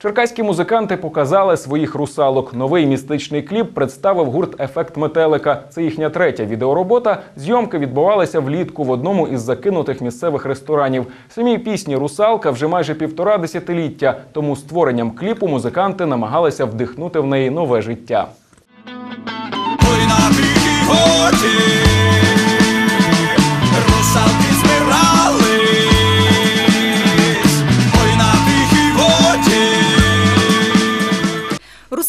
Черкаські музиканти показали своїх русалок. Новий містичний кліп представив гурт Ефект метелика. Це їхня третя відеоробота. Зйомки відбувалися влітку в одному із закинутих місцевих ресторанів. Самій пісні Русалка вже майже півтора десятиліття. Тому створенням кліпу музиканти намагалися вдихнути в неї нове життя.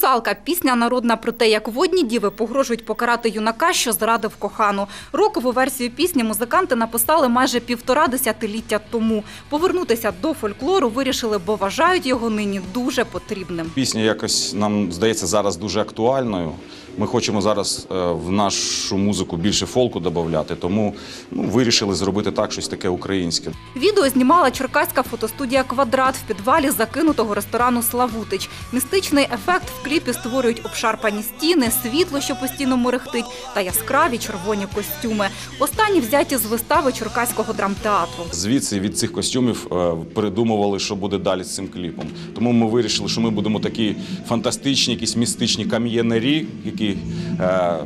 Русалка пісня народна про те, як водні діви погрожують покарати юнака, що зрадив кохану. Рокову версію пісні музиканти написали майже півтора десятиліття тому. Повернутися до фольклору вирішили, бо вважають його нині дуже потрібним. Пісня якось нам здається зараз дуже актуальною. Ми хочемо зараз е, в нашу музику більше фолку додати, тому ну, вирішили зробити так щось таке українське. Відео знімала черкаська фотостудія Квадрат в підвалі закинутого ресторану Славутич. Містичний ефект в кліпі створюють обшарпані стіни, світло, що постійно мерехтить, та яскраві червоні костюми. Останні взяті з вистави черкаського драмтеатру. Звідси від цих костюмів е, придумували, що буде далі з цим кліпом. Тому ми вирішили, що ми будемо такі фантастичні, якісь містичні кам'янері, які е,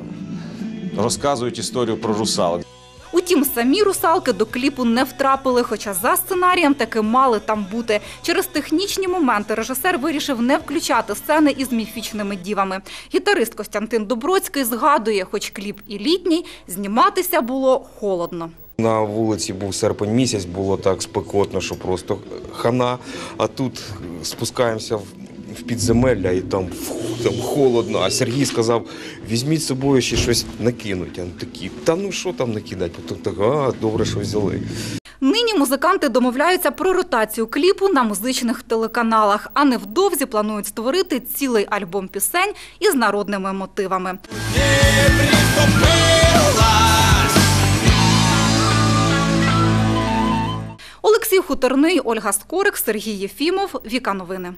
розказують історію про русалок. Утім, самі русалки до кліпу не втрапили, хоча за сценарієм таки мали там бути. Через технічні моменти режисер вирішив не включати сцени із міфічними дівами. Гітарист Костянтин Доброцький згадує, хоч кліп і літній, зніматися було холодно. На вулиці був серпень місяць, було так спекотно, що просто хана. А тут спускаємося в в підземелля і там, фу, там холодно. А Сергій сказав: візьміть з собою ще щось накинуть. А такі, та ну що там накидати? Потім так, а добре, що взяли. Нині музиканти домовляються про ротацію кліпу на музичних телеканалах, а невдовзі планують створити цілий альбом пісень із народними мотивами. Олексій Хуторний, Ольга Скорик, Сергій Єфімов. Віка новини.